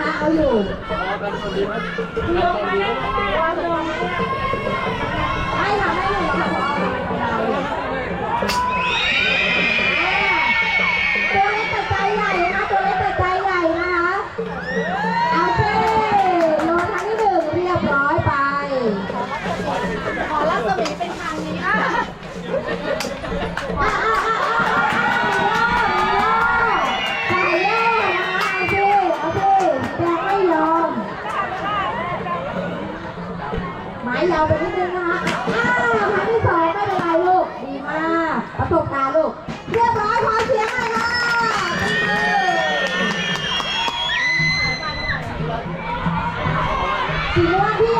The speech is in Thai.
รับคนดีไหมรับคนดีไหมให้ทำให้หนูค่ะพอตัวเล็กแต่ใจใหญ่นะตัวเล็กแต่ใจใหญ่นะคะเอาเจ้โยนครั้งที่หนึ่งเรียบร้อยไป ขอรัศมีเป็น ยาวไปนิดนึงนะคะอ้าวครั้งที่สองไม่เป็นไรลูก ดีมาก ประสบการณ์ลูก เรียบร้อยขอเสียงหน่อยค่ะสีม่วงที่